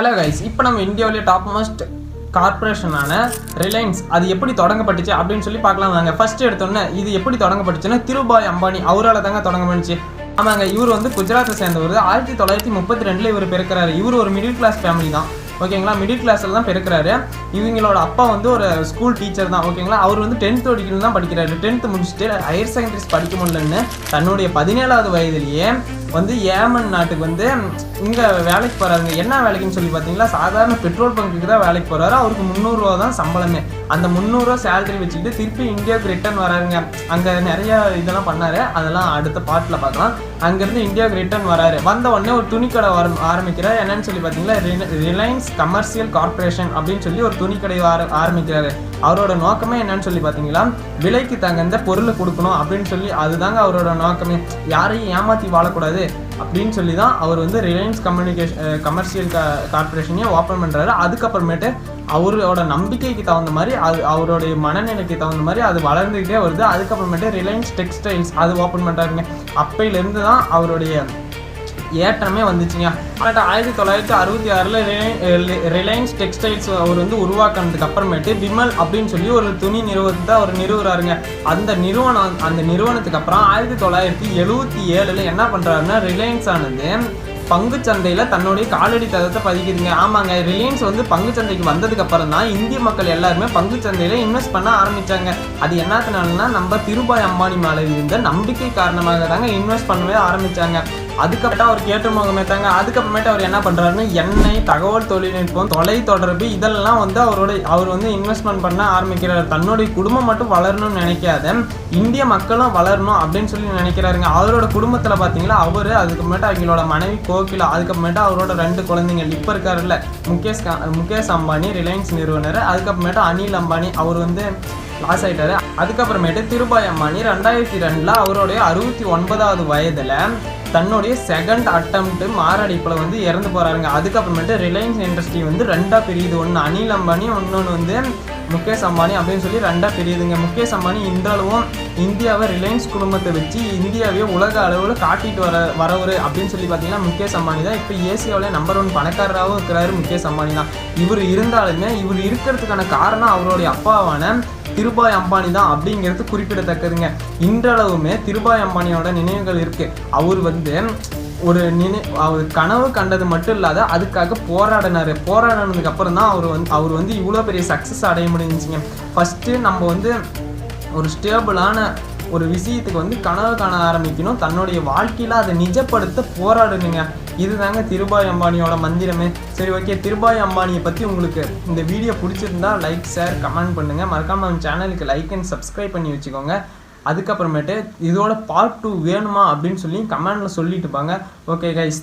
Hello guys இப்போ நம்ம இந்தியாவிலே டாப் மோஸ்ட் கார்பரேஷனான ரிலையன்ஸ் அது எப்படி தொடங்கப்பட்டுச்சு அப்படின்னு சொல்லி பார்க்கலாம் வாங்க. ஃபர்ஸ்ட் எடுத்தோன்னே இது எப்படி தொடங்கப்பட்டுச்சுன்னா திருபாய் அம்பானி அவரால் தாங்க தொடங்கப்பட்டுச்சு ஆமாங்க இவர் வந்து குஜராத்தை சேர்ந்தவர். ஆயிரத்தி தொள்ளாயிரத்தி முப்பத்தி ரெண்டில் இவர் பிறக்கிறாரு. இவர் ஒரு மிடில் கிளாஸ் ஃபேமிலி தான். ஓகேங்களா மிடில் கிளாஸில் தான் பிறக்கிறாரு. இவங்களோட அப்பா வந்து ஒரு ஸ்கூல் டீச்சர் தான். ஓகேங்களா அவர் வந்து டென்த் படிக்கணும் தான் படிக்கிறாரு. டென்த்து முடிச்சுட்டு ஹையர் செகண்டரிஸ் படிக்க முடியலன்னு தன்னுடைய பதினேழாவது வயதிலேயே வந்து ஏமன் நாட்டுக்கு வந்து இங்கே வேலைக்கு போகிறாருங்க என்ன வேலைக்குன்னு சொல்லி பார்த்தீங்களா சாதாரண பெட்ரோல் பங்குக்கு தான் வேலைக்கு போகிறாரு அவருக்கு முந்நூறுரூவா தான் சம்பளமே. அந்த முந்நூறுரூவா சேலரி வச்சுக்கிட்டு திருப்பி இந்தியாவுக்கு ரிட்டர்ன் வராருங்க. அங்கே நிறையா இதெல்லாம் பண்ணார். அதெல்லாம் அடுத்த பாட்டில் பார்க்கலாம் அங்கேருந்து இந்தியாவுக்கு ரிட்டர்ன் வராரு. வந்த உடனே ஒரு துணிக்கடை வர ஆரம்பிக்கிறார். என்னன்னு சொல்லி பார்த்தீங்களா ரிலையன்ஸ் கமர்ஷியல் கார்பரேஷன் அப்படின்னு சொல்லி ஒரு துணிக்கடை ஆர ஆரம்பிக்கிறாரு. அவரோட நோக்கமே என்னன்னு சொல்லி பார்த்தீங்களா விலைக்கு தகுந்த பொருளை கொடுக்கணும் அப்படின்னு சொல்லி அதுதாங்க அவரோட நோக்கமே. யாரையும் ஏமாற்றி வாழக்கூடாது. அப்படின்னு சொல்லி தான் அவர் வந்து ரிலையன்ஸ் கம்யூனிகேஷன் கமர்ஷியல் கார்பரேஷனையும் ஓப்பன் பண்ணுறாரு அதுக்கப்புறமேட்டு அவரோட நம்பிக்கைக்கு தகுந்த மாதிரி அது அவருடைய மனநிலைக்கு தகுந்த மாதிரி அது வளர்ந்துக்கிட்டே வருது. அதுக்கப்புறமேட்டு ரிலையன்ஸ் டெக்ஸ்டைல்ஸ் அது ஓப்பன் பண்ணுறாருங்க அப்பையிலேருந்து தான் அவருடைய ஏற்றமே வந்துச்சுங்க. பட் ஆயிரத்தி தொள்ளாயிரத்தி அறுபத்தி ஆறில் ரிலையன்ஸ் டெக்ஸ்டைல்ஸ் அவர் வந்து உருவாக்கினதுக்கு அப்புறமேட்டு விமல் அப்படின்னு சொல்லி ஒரு துணி நிறுவனத்தை அவர் நிறுவுறாருங்க. அந்த நிறுவனம் அந்த நிறுவனத்துக்கு அப்புறம் ஆயிரத்தி தொள்ளாயிரத்தி எழுபத்தி ஏழில் என்ன பண்ணுறாருன்னா ரிலையன்ஸ் ஆனது பங்குச்சந்தையில் தன்னுடைய காலடி தரத்தை பதிக்குதுங்க. ஆமாங்க ரிலையன்ஸ் வந்து பங்குச்சந்தைக்கு வந்ததுக்கு அப்புறம் தான் இந்திய மக்கள் எல்லாருமே பங்குச்சந்தையில் இன்வெஸ்ட் பண்ண ஆரம்பித்தாங்க அது என்னத்தினாலனா நம்ம திருபாய் அம்பானி மேலே இருந்த நம்பிக்கை காரணமாக தாங்க இன்வெஸ்ட் பண்ணவே ஆரம்பித்தாங்க அதுக்கப்புறம் அவர் கேட்டு முகமே தாங்க அதுக்கப்புறமேட்டு அவர் என்ன பண்ணுறாருன்னு எண்ணெய் தகவல் தொழில்நுட்பம் தொலை தொடர்பு இதெல்லாம் வந்து அவரோட அவர் வந்து இன்வெஸ்ட்மெண்ட் பண்ண ஆரம்பிக்கிறார். தன்னுடைய குடும்பம் மட்டும் வளரணும்னு நினைக்காத இந்திய மக்களும் வளரணும் அப்படின்னு சொல்லி நினைக்கிறாருங்க. அவரோட குடும்பத்தில் பார்த்தீங்களா அவர் அதுக்கப்புறமேட்டு அவங்களோட மனைவி கோகிலா அதுக்கப்புறமேட்டு அவரோட ரெண்டு குழந்தைங்க இப்போ இருக்காருல்ல முகேஷ் கா- முகேஷ் அம்பானி ரிலையன்ஸ் நிறுவனர் அதுக்கப்புறமேட்டு அனில் அம்பானி அவர் வந்து லாஸ் ஆகிட்டாரு அதுக்கப்புறமேட்டு திருபாய் அம்பானி ரெண்டாயிரத்தி ரெண்டில் அவருடைய அறுபத்தி ஒன்பதாவது வயதில் தன்னுடைய செகண்ட் அட்டம்ப்ட் மாரடைப்பில் வந்து இறந்து போகிறாருங்க அதுக்கப்புறமேட்டு ரிலையன்ஸ் இண்டஸ்ட்ரி வந்து ரெண்டாக பிரியுது. ஒன்று அனில் அம்பானி இன்னொன்று வந்து முகேஷ் அம்பானி அப்படின்னு சொல்லி ரெண்டாக பிரியுதுங்க. முகேஷ் அம்பானி இன்றளவும் இந்தியாவை ரிலையன்ஸ் குடும்பத்தை வச்சு இந்தியாவே உலக அளவில் காட்டிட்டு வர வரவர் அப்படின்னு சொல்லி பார்த்தீங்கன்னா முகேஷ் அம்பானி தான். இப்போ ஏசியாவிலே நம்பர் ஒன் பணக்காரராகவும் இருக்கிறாரு முகேஷ் அம்பானி தான். இவர் இருந்தாலுமே இவர் இருக்கிறதுக்கான காரணம் அவருடைய அப்பாவான திருபாய் அம்பானி தான் அப்படிங்கிறது குறிப்பிடத்தக்கதுங்க. இன்றளவுமே திருபாய் அம்பானியோட நினைவுகள் இருக்கு. அவர் வந்து ஒரு நினை அவர் கனவு கண்டது மட்டும் இல்லாத அதுக்காக போராடினாரு. போராடினதுக்கு அப்புறம் தான் அவர் வந்து அவர் வந்து இவ்வளோ பெரிய சக்ஸஸ் அடைய முடிஞ்சுங்க. ஃபஸ்ட்டு நம்ம வந்து ஒரு ஸ்டேபிளான ஒரு விஷயத்துக்கு வந்து கனவு காண ஆரம்பிக்கணும். தன்னுடைய வாழ்க்கையில் அதை நிஜப்படுத்த போராடணுங்க. இதுதாங்க திருபாய் அம்பானியோட மந்திரமே. சரி ஓகே திருபாய் அம்பானியை பற்றி உங்களுக்கு இந்த வீடியோ பிடிச்சிருந்தா லைக் ஷேர் கமெண்ட் பண்ணுங்கள் மறக்காமல் நம்ம சேனலுக்கு லைக் அண்ட் சப்ஸ்கிரைப் பண்ணி வச்சுக்கோங்க. அதுக்கப்புறமேட்டு இதோட பார்ட் டூ வேணுமா அப்படின்னு சொல்லி கமெண்டில் சொல்லிட்டு பாங்க. Okay guys